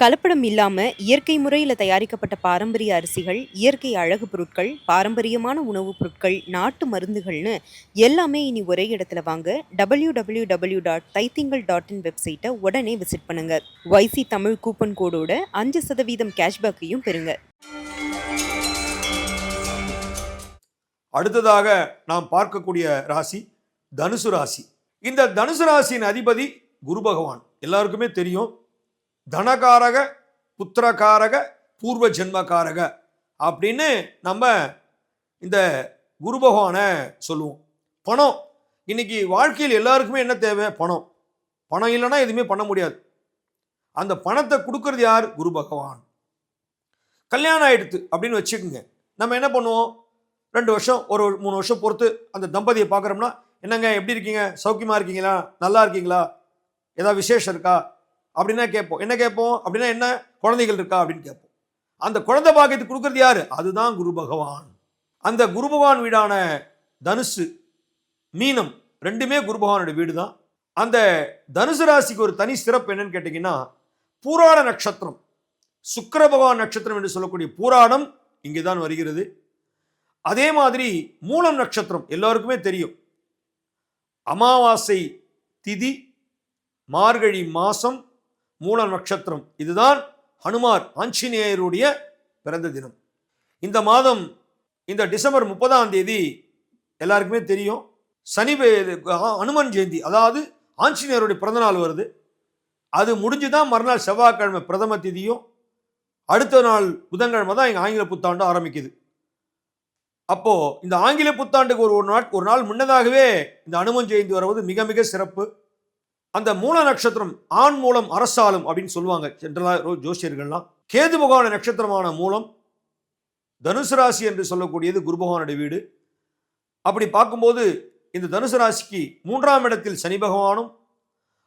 கலப்படம் இல்லாமல் இயற்கை முறையில் தயாரிக்கப்பட்ட பாரம்பரிய அரிசிகள் இயற்கை அழகு பொருட்கள் பாரம்பரியமான உணவுப் பொருட்கள் நாட்டு மருந்துகள்னு எல்லாமே இனி ஒரே இடத்துல வாங்க W W W dot Thaithingal dot in வெப்சைட்டை உடனே விசிட் பண்ணுங்க. வைசி தமிழ் கூப்பன் கோடோட அஞ்சு சதவீதம் கேஷ்பேக்கையும் பெறுங்க. அடுத்ததாக நாம் பார்க்கக்கூடிய ராசி தனுசு ராசி. இந்த தனுசு ராசியின் அதிபதி குரு பகவான். எல்லாருக்குமே தெரியும் தனகாரக புத்திரகாரக பூர்வ ஜென்மகாரக அப்படின்னு நம்ம இந்த குரு பகவானை சொல்லுவோம். பணம். இன்னைக்கு வாழ்க்கையில் எல்லாருக்குமே என்ன தேவை? பணம். பணம் இல்லைன்னா எதுவுமே பண்ண முடியாது. அந்த பணத்தை கொடுக்கறது யார்? குரு பகவான். கல்யாணம் ஆயிடுத்து அப்படின்னு வச்சுக்கோங்க. நம்ம என்ன பண்ணுவோம்? ரெண்டு வருஷம் ஒரு மூணு வருஷம் பொறுத்து அந்த தம்பதியை பார்க்குறோம்னா என்னங்க எப்படி இருக்கீங்க? சௌக்கியமாக இருக்கீங்களா? நல்லா இருக்கீங்களா? ஏதாவது விசேஷம் இருக்கா? அப்படின்னா கேட்போம். என்ன கேட்போம்? அப்படின்னா என்ன? குழந்தைகள் இருக்கா? அப்படின்னு கேட்போம். அந்த குழந்தை பாக்கியத்தை கொடுக்குறது யாரு? அதுதான் குரு பகவான். அந்த குரு பகவான் வீடான தனுசு மீனம் ரெண்டுமே குரு பகவானோட வீடு தான் அந்த தனுசு ராசிக்கு ஒரு தனி சிறப்பு என்னன்னு கேட்டிங்கன்னா பூராட நட்சத்திரம். சுக்கர பகவான் நட்சத்திரம் என்று சொல்லக்கூடிய பூராடம் இங்கே தான் வருகிறது. அதே மாதிரி மூலம் நட்சத்திரம் எல்லாருக்குமே தெரியும். அமாவாசை திதி மார்கழி மாதம் மூல நட்சத்திரம். இதுதான் ஹனுமார் ஆஞ்சநேயருடைய பிறந்த தினம். இந்த மாதம் இந்த டிசம்பர் முப்பதாம் தேதி எல்லாருக்குமே தெரியும். சனி ஹனுமன் ஜெயந்தி அதாவது ஆஞ்சநேயருடைய பிறந்தநாள் வருது. அது முடிஞ்சு தான் மறுநாள் செவ்வாய்க்கிழமை பிரதம திதியும் அடுத்த நாள் புதன்கிழமை தான் எங்கள் ஆங்கில புத்தாண்டு ஆரம்பிக்குது. அப்போது இந்த ஆங்கில புத்தாண்டுக்கு ஒரு ஒரு நாள் ஒரு நாள் முன்னதாகவே இந்த அனுமன் ஜெயந்தி வருவது மிக மிக சிறப்பு. அந்த மூல நட்சத்திரம் ஆண் மூலம் அரசாலும் அப்படின்னு சொல்லுவாங்க. ஜென்ரலா ஜோசியர்கள்லாம். கேது பகவான நட்சத்திரமான மூலம் தனுசு ராசி என்று சொல்லக்கூடியது குரு பகவானுடைய வீடு. அப்படி பார்க்கும்போது இந்த தனுசு ராசிக்கு மூன்றாம் இடத்தில் சனி பகவானும்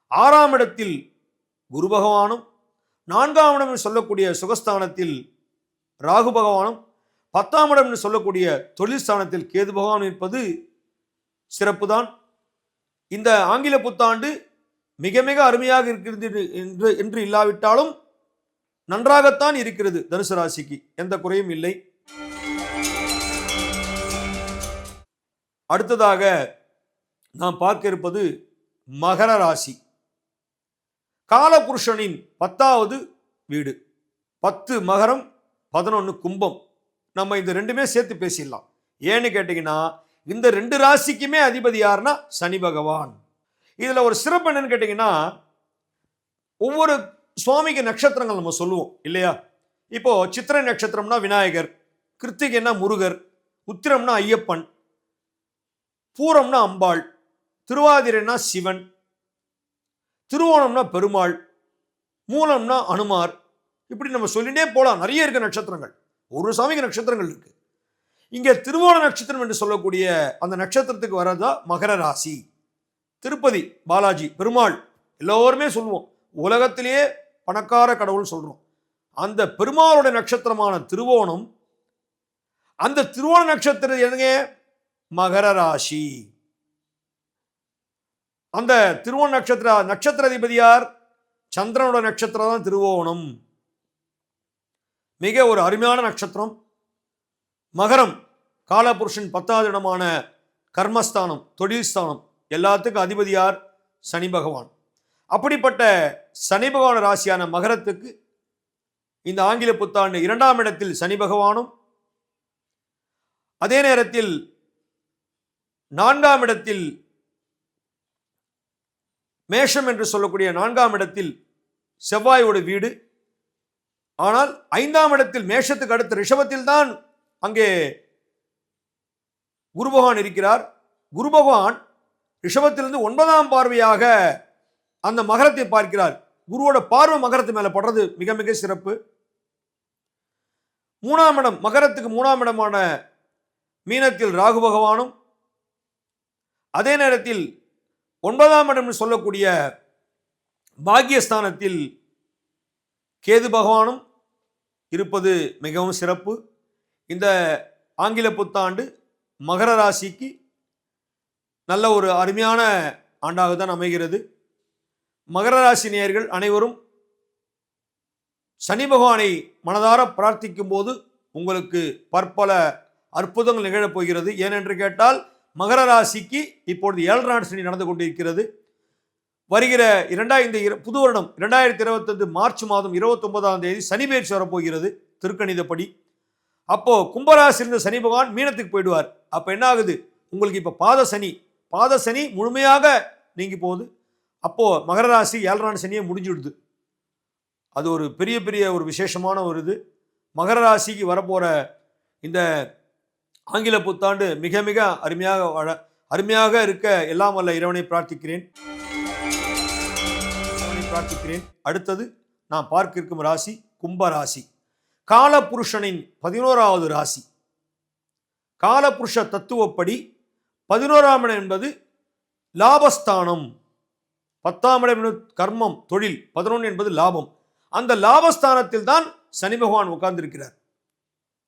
ஆறாம் இடத்தில் குரு பகவானும் நான்காம் இடம் என்று சொல்லக்கூடிய சுகஸ்தானத்தில் ராகு பகவானும் பத்தாம் இடம் என்று சொல்லக்கூடிய தொழில் ஸ்தானத்தில் கேது பகவான் இருப்பது சிறப்புதான். இந்த ஆங்கில புத்தாண்டு மிக மிக அருமையாக இருக்கிறது என்று என்று இல்லாவிட்டாலும் நன்றாகத்தான் இருக்கிறது தனுசு ராசிக்கு. எந்த குறையும் இல்லை. அடுத்ததாக நாம் பார்க்க இருப்பது மகர ராசி. காலபுருஷனின் பத்தாவது வீடு. பத்து மகரம் பதினொன்று கும்பம். நம்ம இந்த ரெண்டுமே சேர்த்து பேசிடலாம். ஏன்னு கேட்டிங்கன்னா இந்த ரெண்டு ராசிக்குமே அதிபதி யாருன்னா சனி பகவான். இதில் ஒரு சிறப்பு என்னன்னு கேட்டிங்கன்னா ஒவ்வொரு சுவாமிக்கு நட்சத்திரங்கள் நம்ம சொல்லுவோம் இல்லையா? இப்போது சித்திரை நட்சத்திரம்னா விநாயகர் கிருத்திகைன்னா முருகர் உத்திரம்னா ஐயப்பன் பூரம்னா அம்பாள் திருவாதிரைனா சிவன் திருவோணம்னா பெருமாள் மூலம்னா அனுமார் இப்படி நம்ம சொல்லிட்டே போகலாம் நிறைய இருக்க நட்சத்திரங்கள். ஒரு சாமிக்கு நட்சத்திரங்கள் இருக்குது இங்கே திருவோண நட்சத்திரம் என்று சொல்லக்கூடிய அந்த நட்சத்திரத்துக்கு வர்றதா மகர ராசி. திருப்பதி பாலாஜி பெருமாள் எல்லோருமே சொல்லுவோம் உலகத்திலேயே பணக்கார கடவுள் சொல்கிறோம் அந்த பெருமாளுடைய நட்சத்திரமான திருவோணம் அந்த திருவோண நட்சத்திரம் எதுங்க மகர ராசி. அந்த திருவோண நட்சத்திர நட்சத்திர அதிபதியார் சந்திரனோட நட்சத்திரம் தான் திருவோணம். மிக ஒரு அருமையான நட்சத்திரம். மகரம் காலபுருஷன் பத்தாவது இடமான கர்மஸ்தானம் தொழில் ஸ்தானம். எல்லாத்துக்கும் அதிபதியார் சனி பகவான். அப்படிப்பட்ட சனி பகவான ராசியான மகரத்துக்கு இந்த ஆங்கில புத்தாண்டு இரண்டாம் இடத்தில் சனி பகவானும் அதே நேரத்தில் நான்காம் இடத்தில் மேஷம் என்று சொல்லக்கூடிய நான்காம் இடத்தில் செவ்வாயோட வீடு. ஆனால் ஐந்தாம் இடத்தில் மேஷத்துக்கு அடுத்த ரிஷபத்தில் தான் அங்கே குரு பகவான் இருக்கிறார். குரு பகவான் ரிஷபத்திலிருந்து ஒன்பதாம் பார்வையாக அந்த மகரத்தை பார்க்கிறார். குருவோட பார்வை மகரத்து மேலே படுறது மிக மிக சிறப்பு. மூணாம் இடம் மகரத்துக்கு மூணாம் இடமான மீனத்தில் ராகு பகவானும் அதே நேரத்தில் ஒன்பதாம் இடம் சொல்லக்கூடிய பாக்கியஸ்தானத்தில் கேது பகவானும் இருப்பது மிகவும் சிறப்பு. இந்த ஆங்கில புத்தாண்டு மகர ராசிக்கு நல்ல ஒரு அருமையான ஆண்டாக தான் அமைகிறது. மகர ராசி நேயர்கள் அனைவரும் சனி பகவானை மனதார பிரார்த்திக்கும் போது உங்களுக்கு பற்பல அற்புதங்கள் நிகழப் போகிறது. ஏனென்று கேட்டால் மகர ராசிக்கு இப்பொழுது ஏழராண்டு சனி நடந்து கொண்டிருக்கிறது. வருகிற இரண்டாயிரத்தி புது வருடம் இரண்டாயிரத்தி இருபத்தஞ்சு மார்ச் மாதம் இருபத்தொன்பதாம் தேதி சனி பயிற்சி வரப்போகிறது திருக்கணிதப்படி. அப்போது கும்பராசி இருந்த சனி பகவான் மீனத்துக்கு போயிடுவார். அப்போ என்ன ஆகுது? உங்களுக்கு இப்போ பாத சனி பாத சனி முழுமையாக நீங்கி போகுது. அப்போது மகர ராசி ஏழரான சனியே முடிஞ்சுடுது அது ஒரு பெரிய பெரிய ஒரு விசேஷமான ஒரு இது. மகர ராசிக்கு வரப்போகிற இந்த ஆங்கில புத்தாண்டு மிக மிக அருமையாக வாழ அருமையாக இருக்க எல்லாம் வல்ல இறைவனை பிரார்த்திக்கிறேன். பிரார்த்திக்கிறேன். அடுத்தது நான் பார்க்க இருக்கும் ராசி கும்ப ராசி. காலபுருஷனின் பதினோராவது ராசி. காலபுருஷ தத்துவப்படி பதினோராம் இடம் என்பது லாபஸ்தானம். பத்தாம் இடம் என்பது கர்மம் தொழில். பதினொன்று என்பது லாபம். அந்த லாபஸ்தானத்தில் தான் சனி பகவான் உட்கார்ந்திருக்கிறார்.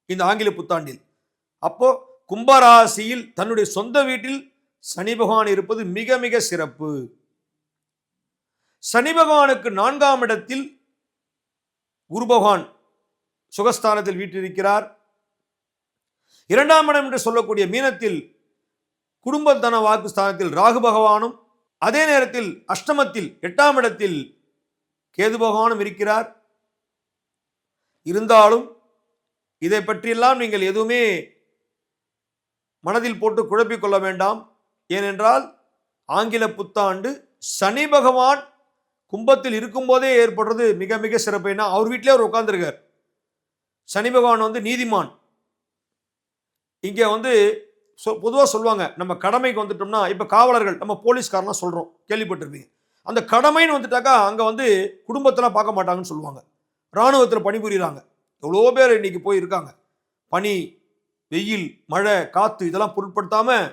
இந்த ஆங்கில புத்தாண்டில். அப்போ கும்பராசியில் தன்னுடைய சொந்த வீட்டில் சனி பகவான் இருப்பது மிக மிக சிறப்பு. சனி பகவானுக்கு நான்காம் இடத்தில் குரு பகவான் சுகஸ்தானத்தில் வீட்டிருக்கிறார் இரண்டாம் இடம் என்று சொல்லக்கூடிய மீனத்தில் குடும்பத்தன வாக்கு ஸ்தானத்தில் ராகு பகவானும் அதே நேரத்தில் அஷ்டமத்தில் எட்டாம் இடத்தில் கேது பகவானும் இருக்கிறார். இருந்தாலும் இதை பற்றியெல்லாம் நீங்கள் எதுவுமே மனதில் போட்டு குழப்பிக் கொள்ள வேண்டாம். ஏனென்றால் ஆங்கில புத்தாண்டு சனி பகவான் கும்பத்தில் இருக்கும்போதே ஏற்படுறது மிக மிக சிறப்பு. ஏன்னா அவர் வீட்டிலே அவர் உட்காந்துருக்கார் சனி பகவான் வந்து நீதிமான். இங்கே வந்து ஸோ பொதுவாக சொல்லுவாங்க நம்ம கடமைக்கு வந்துட்டோம்னா இப்போ காவலர்கள் நம்ம போலீஸ்காரனாக சொல்கிறோம் கேள்விப்பட்டிருப்பீங்க. அந்த கடமைன்னு வந்துட்டாக்கா அங்கே வந்து குடும்பத்தெல்லாம் பார்க்க மாட்டாங்கன்னு சொல்லுவாங்க. இராணுவத்தில் பணிபுரிகிறாங்க எவ்வளோ பேர் இன்னைக்கு போயிருக்காங்க. பனி வெயில் மழை காற்று இதெல்லாம் பொருட்படுத்தாமல்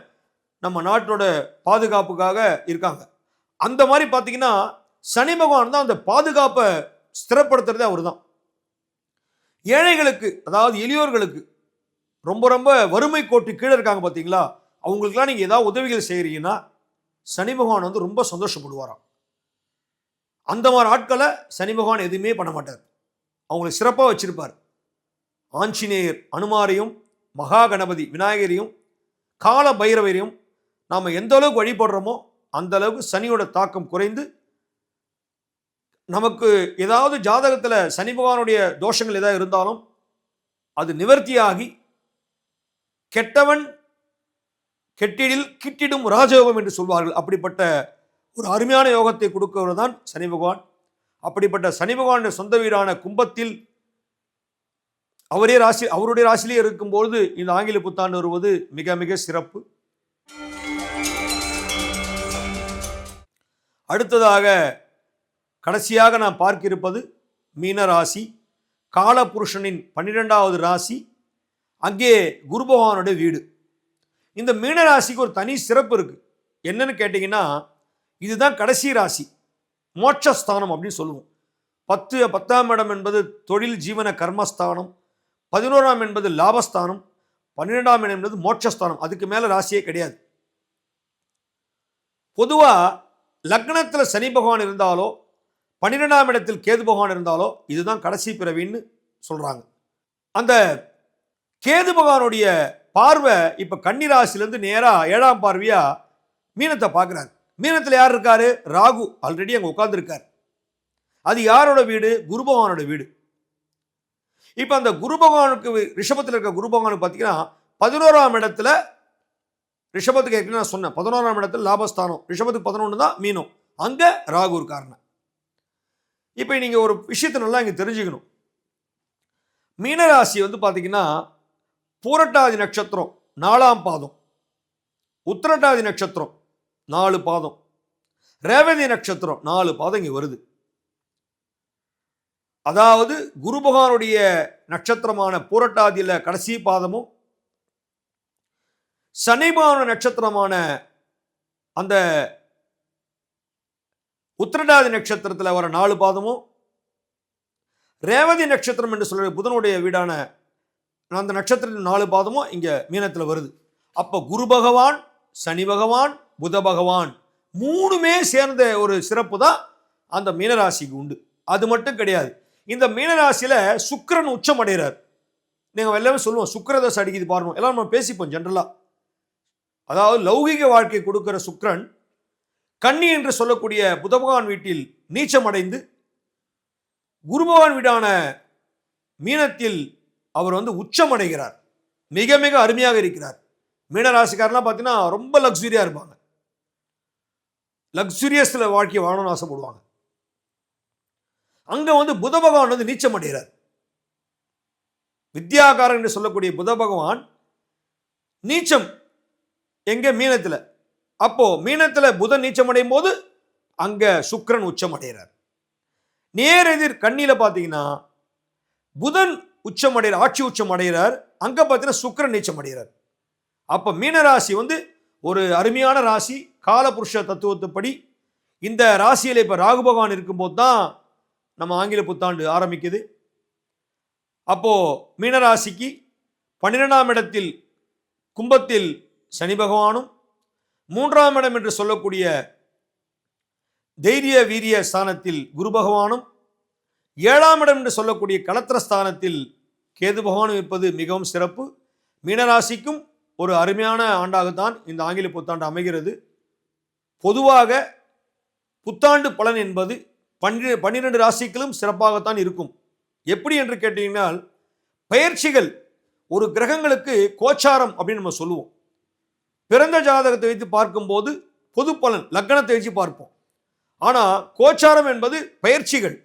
நம்ம நாட்டோட பாதுகாப்புக்காக இருக்காங்க. அந்த மாதிரி பார்த்தீங்கன்னா சனி பகவான் தான் அந்த பாதுகாப்பை ஸ்திரப்படுத்துறதே அவர் தான் ஏழைகளுக்கு அதாவது எளியோர்களுக்கு ரொம்ப ரொம்ப வறுமை கோட்டு கீழே இருக்காங்க பார்த்தீங்களா அவங்களுக்குலாம் நீங்கள் ஏதாவது உதவிகள் செய்கிறீங்கன்னா சனி பகவான் வந்து ரொம்ப சந்தோஷப்படுவாராம். அந்த மாதிரி ஆட்களை சனி பகவான் எதுவுமே பண்ண மாட்டார். அவங்களை சிறப்பாக வச்சிருப்பார். ஆஞ்சநேயர் அனுமாரையும் மகா கணபதி விநாயகரையும் கால பைரவரையும் நாம் எந்த அளவுக்கு வழிபடுறோமோ அந்த அளவுக்கு சனியோட தாக்கம் குறைந்து நமக்கு ஏதாவது ஜாதகத்தில் சனி பகவானுடைய தோஷங்கள் ஏதாவது இருந்தாலும் அது நிவர்த்தியாகி கெட்டவன் கெட்டிடில் கிட்டிடும் ராஜயோகம் என்று சொல்வார்கள். அப்படிப்பட்ட ஒரு அருமையான யோகத்தை கொடுக்கிறவர் தான் சனி பகவான். அப்படிப்பட்ட சனி பகவானுடைய சொந்த வீடான கும்பத்தில் அவரே ராசி அவருடைய ராசியிலே இருக்கும்போது இந்த ஆங்கில புத்தாண்டு வருவது மிக மிக சிறப்பு. அடுத்ததாக கடைசியாக நாம் பார்க்க இருப்பது மீன ராசி காலபுருஷனின் பன்னிரெண்டாவது ராசி அங்கே குரு பகவானுடைய வீடு. இந்த மீன ராசிக்கு ஒரு தனி சிறப்பு இருக்கு. என்னன்னு கேட்டிங்கன்னா இதுதான் கடைசி ராசி. மோட்சஸ்தானம் அப்படின்னு சொல்லுவோம். பத்து பத்தாம் இடம் என்பது தொழில் ஜீவன கர்மஸ்தானம். பதினோராம் என்பது லாபஸ்தானம். பன்னிரெண்டாம் இடம் என்பது மோட்சஸ்தானம். அதுக்கு மேலே ராசியே கிடையாது. பொதுவாக லக்னத்தில் சனி பகவான் இருந்தாலோ பன்னிரெண்டாம் இடத்தில் கேது பகவான் இருந்தாலோ இதுதான் கடைசி பிறவின்னு சொல்கிறாங்க அந்த கேது பகவானுடைய பார்வை இப்போ கன்னிராசிலேருந்து நேராக ஏழாம் பார்வையாக மீனத்தை பார்க்குறாரு. மீனத்தில் யார் இருக்காரு? ராகு. ஆல்ரெடி அங்கே உட்காந்துருக்கார் அது யாரோட வீடு? குரு பகவானோட வீடு. இப்போ அந்த குரு பகவானுக்கு ரிஷபத்தில் இருக்க குரு பகவானுக்கு பார்த்தீங்கன்னா பதினோராம் இடத்துல ரிஷபத்துக்கு ஏற்கனவே நான் சொன்னேன். பதினோராம் இடத்துல லாபஸ்தானம். ரிஷபத்துக்கு பதினொன்று தான் மீனம். அங்கே ராகு இருக்காருன்னு. இப்போ நீங்கள் ஒரு விஷயத்தை நல்லா இங்கே தெரிஞ்சுக்கணும். மீனராசி வந்து பார்த்தீங்கன்னா பூரட்டாதி நட்சத்திரம் நாலாம் பாதம். உத்திரட்டாதி நட்சத்திரம் நாலு பாதம். ரேவதி நட்சத்திரம் நாலு பாதம் இங்கே வருது. அதாவது குரு பகவானுடைய நட்சத்திரமான பூரட்டாதியில் கடைசி பாதமும் சனி நட்சத்திரமான அந்த உத்திரட்டாதி நட்சத்திரத்தில் வர நாலு பாதமும் ரேவதி நட்சத்திரம் என்று சொல்ற புதனுடைய வீடான அந்த நட்சத்திரத்தின் நாலு பாதமும் இங்கே மீனத்தில் வருது. அப்போ குரு பகவான் சனி பகவான் புத பகவான் மூணுமே சேர்ந்த ஒரு சிறப்பு தான் அந்த மீனராசிக்கு உண்டு. அது மட்டும் கிடையாது. இந்த மீனராசியில் சுக்கரன் உச்சம் அடைகிறார். நீங்கள் எல்லாமே சொல்லுவோம் சுக்கரதசை அடிக்குது பாருங்க. எல்லாம் நம்ம பேசிப்போம் ஜென்ரலாக அதாவது லௌகிக வாழ்க்கை கொடுக்குற சுக்கரன் கன்னி என்று சொல்லக்கூடிய புத பகவான் வீட்டில் நீச்சம் அடைந்து குரு பகவான் வீடான மீனத்தில் அவர் வந்து உச்சம் அடைகிறார் மிக மிக அருமையாக இருக்கிறார். மீனராசிக்காரெல்லாம் பார்த்தீங்கன்னா ரொம்ப லக்ஸுரியாக இருப்பாங்க. லக்ஸுரியஸில் வாழ்க்கையை வாழணும்னு ஆசைப்படுவாங்க. அங்க வந்து புத பகவான் வந்து நீச்சம் அடைகிறார் வித்யாகாரன் என்று சொல்லக்கூடிய புத பகவான் நீச்சம் எங்க மீனத்தில்? அப்போது மீனத்துல புதன் நீச்சம் அடையும் போது அங்க சுக்கரன் உச்சம் அடைகிறார் நேர் எதிர் கண்ணியில பார்த்தீங்கன்னா புதன் உச்சம் அடைகிறார் ஆட்சி உச்சம் அடைகிறார் அங்கே பார்த்தீங்கன்னா சுக்கிரன் நீச்சம் அடைகிறார். அப்போ மீனராசி வந்து ஒரு அருமையான ராசி காலபுருஷ தத்துவத்துப்படி இந்த ராசியில் இப்போ ராகு பகவான் இருக்கும்போது தான் நம்ம ஆங்கில புத்தாண்டு ஆரம்பிக்குது. அப்போ மீனராசிக்கு பன்னிரெண்டாம் இடத்தில் கும்பத்தில் சனி பகவானும் மூன்றாம் இடம் என்று சொல்லக்கூடிய தைரிய வீரிய ஸ்தானத்தில் குரு பகவானும் ஏழாம் இடம் என்று சொல்லக்கூடிய களத்திர ஸ்தானத்தில் கேது பகவானும் இருப்பது மிகவும் சிறப்பு. மீனராசிக்கும் ஒரு அருமையான ஆண்டாகத்தான் இந்த ஆங்கில புத்தாண்டு அமைகிறது. பொதுவாக புத்தாண்டு பலன் என்பது பன்னிர பன்னிரெண்டு ராசிகளும் சிறப்பாகத்தான் இருக்கும். எப்படி என்று கேட்டீங்கன்னால் பயிற்சிகள் ஒரு கிரகங்களுக்கு கோச்சாரம் அப்படின்னு நம்ம சொல்லுவோம். பிறந்த ஜாதகத்தை வைத்து பார்க்கும்போது பொது பலன் லக்னத்தை வச்சு பார்ப்போம். ஆனால் கோச்சாரம் என்பது பயிற்சிகள்.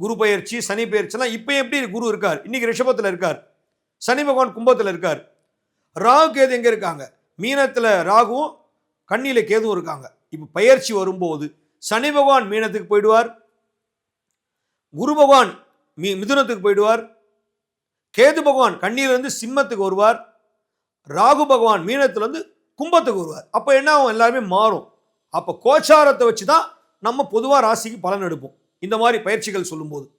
குரு பயிற்சி சனி பயிற்சிலாம் இப்போ எப்படி குரு இருக்கார்? இன்னைக்கு ரிஷபத்தில் இருக்கார். சனி பகவான் கும்பத்தில் இருக்கார். ராகு கேது எங்கே இருக்காங்க? மீனத்தில் ராகுவும் கண்ணியில் கேதுவும் இருக்காங்க. இப்போ பயிற்சி வரும்போது சனி பகவான் மீனத்துக்கு போயிடுவார். குரு பகவான் மீ மிதுனத்துக்கு போயிடுவார். கேது பகவான் கண்ணியிலிருந்து சிம்மத்துக்கு வருவார். ராகு பகவான் மீனத்துலேருந்து கும்பத்துக்கு வருவார். அப்போ என்ன ஆகும்? எல்லாருமே மாறும். அப்போ கோச்சாரத்தை வச்சு தான் நம்ம பொதுவாக ராசிக்கு பலன் எடுப்போம். இந்த மாதிரி பயிற்சிகள் சொல்லும்போது.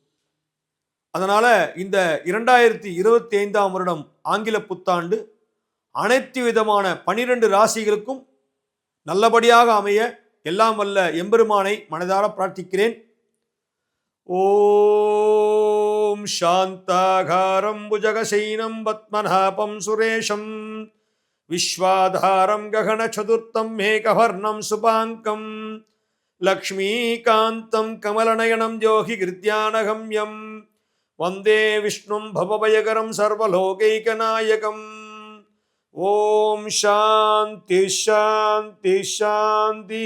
அதனால் இந்த இரண்டாயிரத்தி இருபத்தி ஐந்தாம் வருடம் ஆங்கில புத்தாண்டு அனைத்து விதமான பனிரெண்டு ராசிகளுக்கும் நல்லபடியாக அமைய எல்லாம் வல்ல எம்பெருமானை மனதார பிரார்த்திக்கிறேன். ஓம் சாந்தாகாரம் புஜகசைனம் பத்மநாபம் சுரேஷம். விஸ்வாதாரம் ககனச்சதுர்த்தம் மேகவர்ணம் சுபாங்கம். லக்ஷ்மீகாந்தம் கமலநயனம் யோகி கிருத்தியானகம்யம் வந்தே விஷ்ணும் பவபயகரம் சர்வலோகைகநாயகம். ஓம் சாந்தி சாந்தி சாந்தி.